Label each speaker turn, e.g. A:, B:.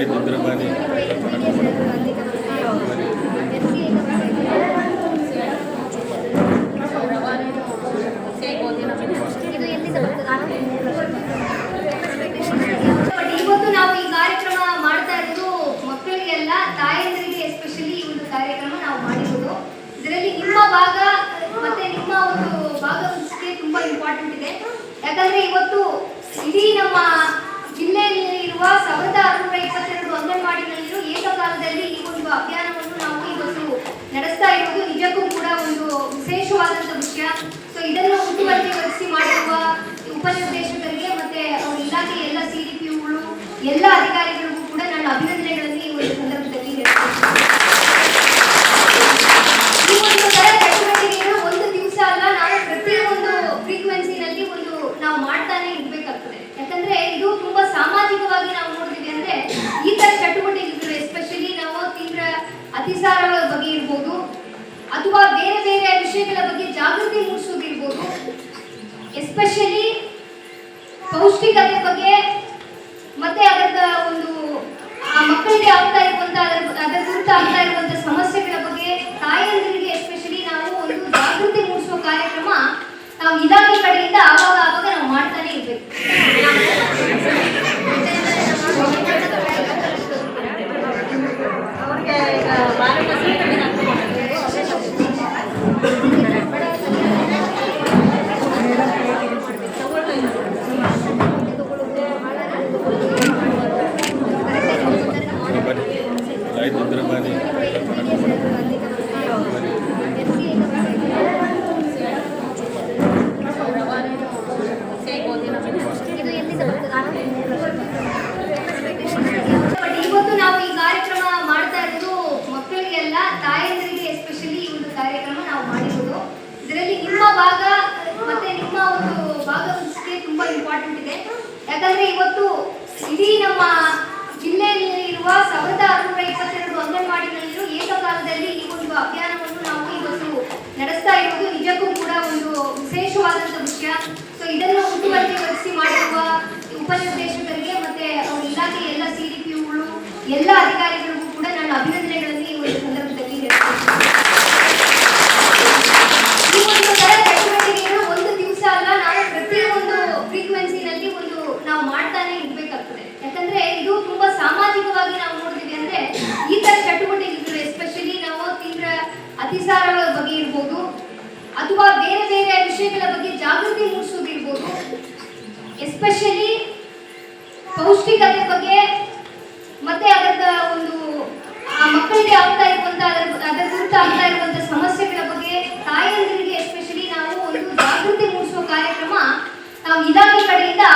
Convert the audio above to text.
A: ಐದು ದಿನ ಇವತ್ತು ನಾವು ಈ ಕಾರ್ಯಕ್ರಮ ಮಾಡ್ತಾ ಇರೋದು ಮಕ್ಕಳಿಗೆಲ್ಲ, ತಾಯಂದರಿಗೆ ಎಸ್ಪೆಷಲಿ ಈ ಕಾರ್ಯಕ್ರಮ ನಾವು ಮಾಡಿರೋದು. ಇದರಲ್ಲಿ ನಿಮ್ಮ ಭಾಗ ಮತ್ತೆ ನಿಮ್ಮ ಒಂದು ಭಾಗವಹಿಸಿಕೆ ತುಂಬಾ ಇಂಪಾರ್ಟೆಂಟ್ ಇದೆ. ಯಾಕಂದ್ರೆ ಇವತ್ತು ಇಡೀ ನಮ್ಮ ವಿಶೇಷವಾದಂಥ ವಿಷಯ. ಸೊ ಇದನ್ನು ಮುತುವರ್ಜಿ ವಹಿಸಿ ಮಾಡಿರುವ ಉಪನಿರ್ದೇಶಕರಿಗೆ ಮತ್ತೆ ಅವ್ರ ಇಲಾಖೆ ಎಲ್ಲ ಸಿ ಡಿ ಪಿಗಳು ಎಲ್ಲ ಅಧಿಕಾರಿಗಳಿಗೂ ಕೂಡ ನಾನು ಅಭಿನಂದನೆಗಳನ್ನು ಈ ಒಂದು ಸಂದರ್ಭದಲ್ಲಿ ಹೇಳ್ತೀನಿ ಒಂದು ದಿವಸ ಅಲ್ಲ, ನಾವು ಪ್ರತಿಯೊಂದು ಫ್ರೀಕ್ವೆನ್ಸಿನಲ್ಲಿ ಒಂದು ನಾವು ಮಾಡ್ತಾನೆ ಇರ್ಬೇಕಾಗ್ತದೆ. ಯಾಕಂದ್ರೆ ಇದು ತುಂಬಾ ಸಾಮಾಜಿಕವಾಗಿ ನಾವು ನೋಡಿದ್ವಿ ಅಂದ್ರೆ ಈ ತರ ಚಟುವಟಿಕೆಗಳು ಎಸ್ಪೆಷಲಿ ನಾವು ತೀವ್ರ ಇರ್ಬೋದು ಅಥವಾ ಬೇರೆ ಬೇರೆ ವಿಷಯಗಳ ಬಗ್ಗೆ ಜಾಗೃತಿ ಮೂಡಿಸೋದಿರ್ಬೋದು ಎಸ್ಪೆಷಲಿ ಪೌಷ್ಟಿಕತೆ ಬಗ್ಗೆ ಮತ್ತೆ ಅದರ ಒಂದು ಆ ಮಕ್ಕಳಿಗೆ ಆಗ್ತಾ ಇರುವಂತ ಅದರ ಕುರಿತು ಆಗ್ತಾ ಇರುವಂತ ಸಮಸ್ಯೆಗಳ ಬಗ್ಗೆ ತಾಯಂದಿರಿಗೆ ಎಸ್ಪೆಷಲಿ ನಾವು ಒಂದು ಜಾಗೃತಿ ಮೂಡಿಸುವ ಕಾರ್ಯಕ್ರಮ ನಾವು ಇಲಾಖೆ ಕಡೆಯಿಂದ ಆವಾಗ ಆವಾಗ ನಾವು ಮಾಡ್ತಾನೆ ಇರ್ಬೇಕು ಅವ್ರಿಗೆ
B: ಈಗ ಬಾಲಕ
A: ಲೈಟ್ ಇದ್ರೆ ಬನ್ನಿ ಬಟ್ ಇವತ್ತು ನಾವು ಈ ಕಾರ್ಯಕ್ರಮ ಮಾಡ್ತಾ ಇರೋದು ಮಕ್ಕಳಿಗೆಲ್ಲ ತಾಯಂದಿರಿಗೆ ಎಸ್ಪೆಷಲಿ ಈ ಒಂದು ಕಾರ್ಯಕ್ರಮ ನಾವು ಮಾಡಿರೋದು ಇದರಲ್ಲಿ ನಿಮ್ಮ ಭಾಗ ಮತ್ತೆ ನಿಮ್ಮ ಒಂದು ಭಾಗವಹಿಸಿಕೆ ತುಂಬಾ ಇಂಪಾರ್ಟೆಂಟ್ ಇದೆ. ಯಾಕಂದ್ರೆ ಇವತ್ತು ಇಡೀ ನಮ್ಮ ಜಿಲ್ಲೆಯಲ್ಲಿ ಇರುವ ಸಾವಿರದ ಆರುನೂರ ಇಪ್ಪತ್ತೆರಡು ಅಂಗನವಾಡಿಗಳಲ್ಲಿರೋ ಏಕಕಾಲದಲ್ಲಿ ಈ ಒಂದು ಅಭಿಯಾನವನ್ನು ನಾವು ಇವತ್ತು ನಡೆಸ್ತಾ ಇರೋದು ನಿಜಕ್ಕೂ ಕೂಡ ಒಂದು ವಿಶೇಷವಾದಂತಹ ವಿಷಯ. ಸೊ ಇದನ್ನು ಮುಂದುವರಿಕೆ ವಹಿಸಿ ಮಾಡಿರುವ ಉಪನಿರ್ದೇಶಕರಿಗೆ ಮತ್ತೆ ಅವರ ಇಲಾಖೆ ಎಲ್ಲ ಸಿ ಎಲ್ಲ ಅಧಿಕಾರಿಗಳಿಗೂ ಕೂಡ ನಾನು ಅಭಿನಂದನೆಗಳನ್ನು ವಿಷಯಗಳ ಬಗ್ಗೆ ಜಾಗೃತಿ ಮೂಡಿಸೋದಿರ್ಬೋದು ಎಸ್ಪೆಷಲಿ ಪೌಷ್ಟಿಕತೆ ಬಗ್ಗೆ ಮತ್ತೆ ಅದರ ಒಂದು, ಆ ಮಕ್ಕಳಿಗೆ ಆಗ್ತಾ ಇರುವಂತಹ ಅದರ ಕುರಿತು ಆಗ್ತಾ ಇರುವಂತಹ ಸಮಸ್ಯೆಗಳ ಬಗ್ಗೆ ತಾಯಂದಿರಿಗೆ ಎಸ್ಪೆಷಲಿ ನಾವು ಒಂದು ಜಾಗೃತಿ ಮೂಡಿಸುವ ಕಾರ್ಯಕ್ರಮ, ನಾವು ಇಲಾಖೆ ಕಡೆಯಿಂದ